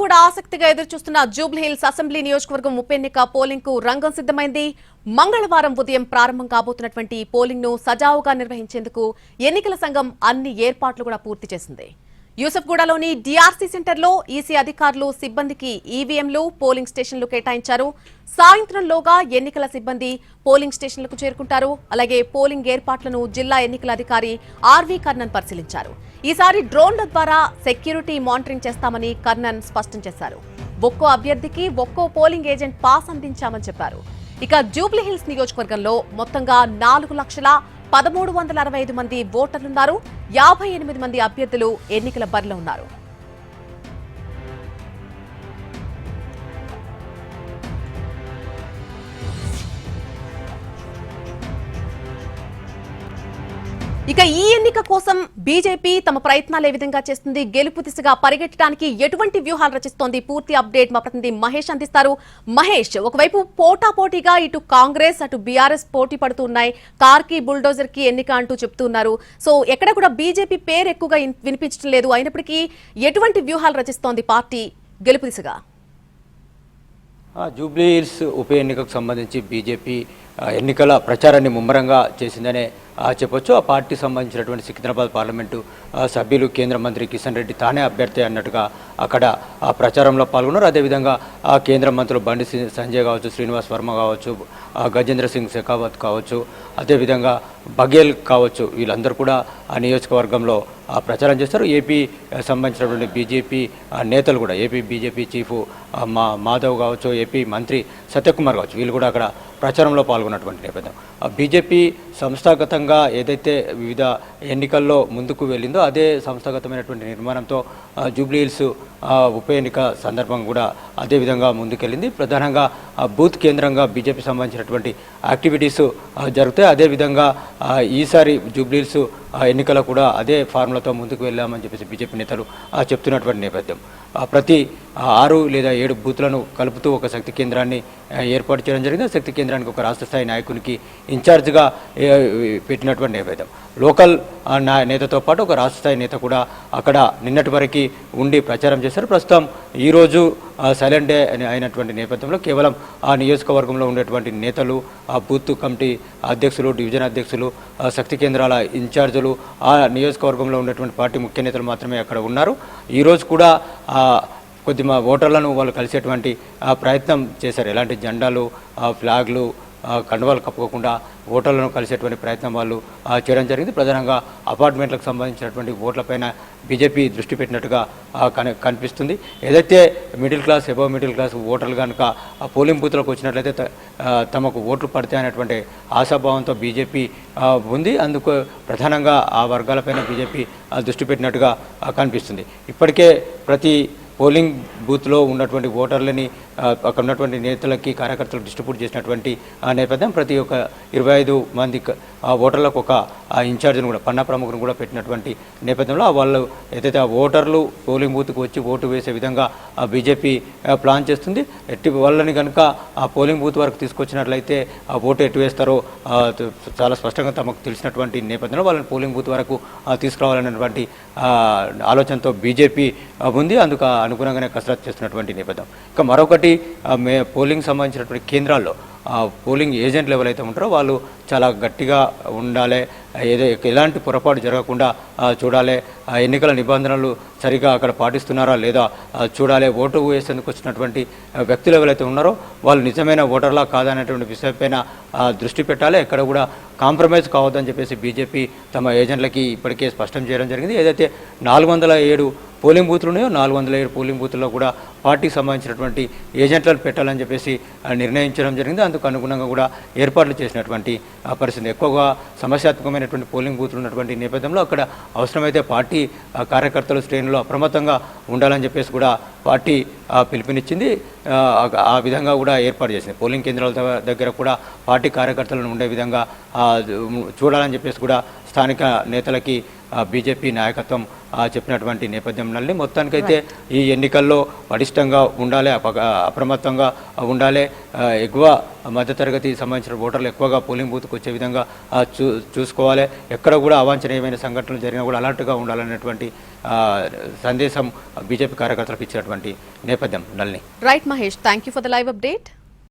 కూడా ఆసక్తిగా ఎదురుచూస్తున్న జూబ్లీహిల్స్ అసెంబ్లీ నియోజకవర్గం ఉప ఎన్నిక పోలింగ్కు రంగం సిద్ధమైంది. మంగళవారం ఉదయం ప్రారంభం కాబోతున్నటువంటి పోలింగ్ను సజావుగా నిర్వహించేందుకు ఎన్నికల సంఘం అన్ని ఏర్పాట్లు కూడా పూర్తి చేసింది. యూసఫ్గూడలోని డిఆర్సీ సెంటర్లో ఈసీ అధికారులు సిబ్బందికి ఈవీఎంలు పోలింగ్ స్టేషన్లు కేటాయించారు. సాయంత్రంలోగా ఎన్నికల సిబ్బంది పోలింగ్ స్టేషన్లకు చేరుకుంటారు. అలాగే పోలింగ్ ఏర్పాట్లను జిల్లా ఎన్నికల అధికారి ఆర్వీ కర్ణన్ పరిశీలించారు. ఈసారి డ్రోన్ల ద్వారా సెక్యూరిటీ మానిటరింగ్ చేస్తామని కర్ణన్ స్పష్టం చేశారు. ఒక్కో అభ్యర్థికి ఒక్కో పోలింగ్ ఏజెంట్ పాస్ అందించామని చెప్పారు. ఇక జూబ్లీహిల్స్ నియోజకవర్గంలో మొత్తంగా నాలుగు లక్షల పదమూడు వందల అరవై ఐదు మంది ఓటర్లున్నారు. యాభై ఎనిమిది మంది అభ్యర్థులు ఎన్నికల బరిలో ఉన్నారు. ఇక ఈ ఎన్నిక కోసం బీజేపీ తమ ప్రయత్నాలు ఏ విధంగా చేస్తుంది? గెలుపు దిశగా పరిగెట్టడానికి ఎటువంటి వ్యూహాలు రచిస్తోంది? పూర్తి అప్డేట్ మా ప్రతినిధి మహేష్ అందిస్తారు. మహేష్ ఒకవైపు పోటాపోటీగా ఇటు కాంగ్రెస్ అటు బీఆర్ఎస్ పోటీ పడుతున్నాయి కార్కి బుల్డోజర్కి ఎన్నిక అంటూ చెప్తున్నారు. సో ఎక్కడ కూడా బీజేపీ పేరు ఎక్కువగా వినిపించడం లేదు. అయినప్పటికీ ఎటువంటి వ్యూహాలు రచిస్తోంది పార్టీ గెలుపు దిశగా? జూబ్లీ హిల్స్ ఉప ఎన్నికకు సంబంధించి బీజేపీ ఎన్నికల ప్రచారాన్ని ముమ్మరంగా చేసిందనే చెప్పొచ్చు. ఆ పార్టీ సంబంధించినటువంటి సికింద్రాబాద్ పార్లమెంటు సభ్యులు కేంద్ర మంత్రి కిషన్ రెడ్డి తానే అభ్యర్థి అన్నట్టుగా అక్కడ ఆ ప్రచారంలో పాల్గొన్నారు. అదేవిధంగా ఆ కేంద్ర మంత్రులు బండి సంజయ్ కావచ్చు శ్రీనివాస్ వర్మ కావచ్చు గజేంద్ర సింగ్ షెకావత్ కావచ్చు అదేవిధంగా బఘేల్ కావచ్చు వీళ్ళందరూ కూడా ఆ నియోజకవర్గంలో ఆ, ప్రచారం చేస్తారు ఏపీ సంబంధించినటువంటి బీజేపీ ఆ, నేతలు కూడా ఏపీ బీజేపీ చీఫ్ మా మాధవ్ కావచ్చు ఏపీ మంత్రి సత్యకుమార్ కావచ్చు వీళ్ళు కూడా అక్కడ ప్రచారంలో పాల్గొన్నటువంటి నేపథ్యం. ఆ, బీజేపీ సంస్థాగతంగా ఏదైతే వివిధ ఎన్నికల్లో ముందుకు వెళ్ళిందో అదే సంస్థాగతమైనటువంటి నిర్మాణంతో జూబ్లీహిల్స్ ఉప ఎన్నిక సందర్భం కూడా అదే విధంగా ముందుకెళ్ళింది. ప్రధానంగా బూత్ కేంద్రంగా బీజేపీ సంబంధించినటువంటి యాక్టివిటీస్ జరుగుతాయి. అదేవిధంగా ఈసారి జూబ్లీహిల్స్ ఎన్నికల కూడా అదే ఫార్ములాతో ముందుకు వెళ్ళామని చెప్పేసి బీజేపీ నేతలు ఆ, చెప్తున్నటువంటి నేపథ్యం. ఆ, ప్రతి ఆరు లేదా ఏడు బూత్లను కలుపుతూ ఒక శక్తి కేంద్రాన్ని ఏర్పాటు చేయడం జరిగింది. ఆ శక్తి కేంద్రానికి ఒక రాష్ట్ర స్థాయి నాయకునికి ఇన్ఛార్జ్గా పెట్టినటువంటి నేపథ్యం. లోకల్ నా- నేతతో పాటు ఒక రాష్ట్ర స్థాయి నేత కూడా అక్కడ నిన్నటి వరకు ఉండి ప్రచారం చేశారు. ప్రస్తుతం ఈరోజు సైలెంట్ డే అని అయినటువంటి నేపథ్యంలో కేవలం ఆ నియోజకవర్గంలో ఉండేటువంటి నేతలు ఆ బూత్ కమిటీ అధ్యక్షులు డివిజన్ అధ్యక్షులు శక్తి కేంద్రాల ఇన్ఛార్జీలు ఆ నియోజకవర్గంలో ఉన్నటువంటి పార్టీ ముఖ్య నేతలు మాత్రమే అక్కడ ఉన్నారు. ఈరోజు కూడా కొద్దిగా కొద్ది మా ఓటర్లను వాళ్ళు కలిసేటువంటి ప్రయత్నం చేశారు. ఎలాంటి జెండాలు ఫ్లాగ్లు కండవాలు కండువాలు కప్పుకోకుండా ఓటర్లను కలిసేటువంటి ప్రయత్నం వాళ్ళు చేయడం జరిగింది. ప్రధానంగా అపార్ట్మెంట్లకు సంబంధించినటువంటి ఓట్లపైన బీజేపీ దృష్టి పెట్టినట్టుగా కనిపిస్తుంది. ఏదైతే middle class above middle class ఓటర్లు కనుక ఆ పోలింగ్ బూత్లకు వచ్చినట్లయితే తమకు ఓట్లు పడతాయి అనేటువంటి ఆశాభావంతో బీజేపీ ఉంది. అందుకు ప్రధానంగా ఆ వర్గాలపైన బీజేపీ ఆ, దృష్టి పెట్టినట్టుగా కనిపిస్తుంది. ఇప్పటికే ప్రతి పోలింగ్ బూత్లో ఉన్నటువంటి ఓటర్లని అక్కడ ఉన్నటువంటి నేతలకి కార్యకర్తలకు డిస్ట్రిబ్యూట్ చేసినటువంటి ఆ నేపథ్యం ప్రతి ఒక్క ఇరవై ఐదు మంది ఆ ఓటర్లకు ఒక ఆ ఇన్ఛార్జ్ను కూడా పన్నా ప్రముఖులను కూడా పెట్టినటువంటి నేపథ్యంలో ఆ వాళ్ళు ఏదైతే ఆ ఓటర్లు పోలింగ్ బూత్కు వచ్చి ఓటు వేసే విధంగా ఆ బీజేపీ ప్లాన్ చేస్తుంది. ఎట్టి వాళ్ళని కనుక ఆ పోలింగ్ బూత్ వరకు తీసుకొచ్చినట్లయితే ఆ ఓటు ఎటు వేస్తారో చాలా స్పష్టంగా తమకు తెలిసినటువంటి నేపథ్యంలో వాళ్ళని పోలింగ్ బూత్ వరకు తీసుకురావాలనేటువంటి ఆలోచనతో బీజేపీ ఉంది. అందుకు అనుగుణంగానే కసరత్తు చేస్తున్నటువంటి నేపథ్యం. ఇక మరొకటి మే పోలింగ్ సంబంధించినటువంటి కేంద్రాల్లో పోలింగ్ ఏజెంట్లు ఎవరైతే ఉంటారో వాళ్ళు చాలా గట్టిగా ఉండాలి. ఏదో ఎలాంటి పొరపాటు జరగకుండా చూడాలి. ఎన్నికల నిబంధనలు సరిగా అక్కడ పాటిస్తున్నారా లేదా చూడాలి. ఓటు వేసేందుకు వచ్చినటువంటి వ్యక్తులు ఎవరైతే ఉన్నారో వాళ్ళు నిజమైన ఓటర్లా కాదనేటువంటి విషయంపైన దృష్టి పెట్టాలి. ఎక్కడ కూడా కాంప్రమైజ్ కావద్దని చెప్పేసి బీజేపీ తమ ఏజెంట్లకి ఇప్పటికే స్పష్టం చేయడం జరిగింది. ఏదైతే నాలుగు వందల ఏడు పోలింగ్ బూత్లు ఉన్నాయో? నాలుగు వందల ఏడు పోలింగ్ బూత్లో కూడా పార్టీకి సంబంధించినటువంటి ఏజెంట్లను పెట్టాలని చెప్పేసి నిర్ణయించడం జరిగింది. అందుకు అనుగుణంగా కూడా ఏర్పాట్లు చేసినటువంటి పరిస్థితి. ఎక్కువగా సమస్యాత్మకమైనటువంటి పోలింగ్ బూత్లు ఉన్నటువంటి నేపథ్యంలో అక్కడ అవసరమైతే పార్టీ కార్యకర్తలు శ్రేణులు అప్రమత్తంగా ఉండాలని చెప్పేసి కూడా పార్టీ పిలుపునిచ్చింది. ఆ, విధంగా కూడా ఏర్పాటు చేసింది. పోలింగ్ కేంద్రాల దగ్గర కూడా పార్టీ కార్యకర్తలను ఉండే విధంగా చూడాలని చెప్పేసి కూడా స్థానిక నేతలకి బీజేపీ నాయకత్వం చెప్పినటువంటి నేపథ్యంలో మొత్తానికైతే ఈ ఎన్నికల్లో పటిష్టంగా ఉండాలి అప- అప్రమత్తంగా ఉండాలి. ఎక్కువ మధ్యతరగతి సంబంధించిన ఓటర్లు ఎక్కువగా పోలింగ్ బూత్కి వచ్చే విధంగా చూ చూసుకోవాలి. ఎక్కడ కూడా అవాంఛనీయమైన సంఘటనలు జరిగినా కూడా అలర్ట్గా ఉండాలనేటువంటి సందేశం బీజేపీ కార్యకర్తలకు ఇచ్చినటువంటి నేపథ్యం నల్ని right Mahesh thank you for the live update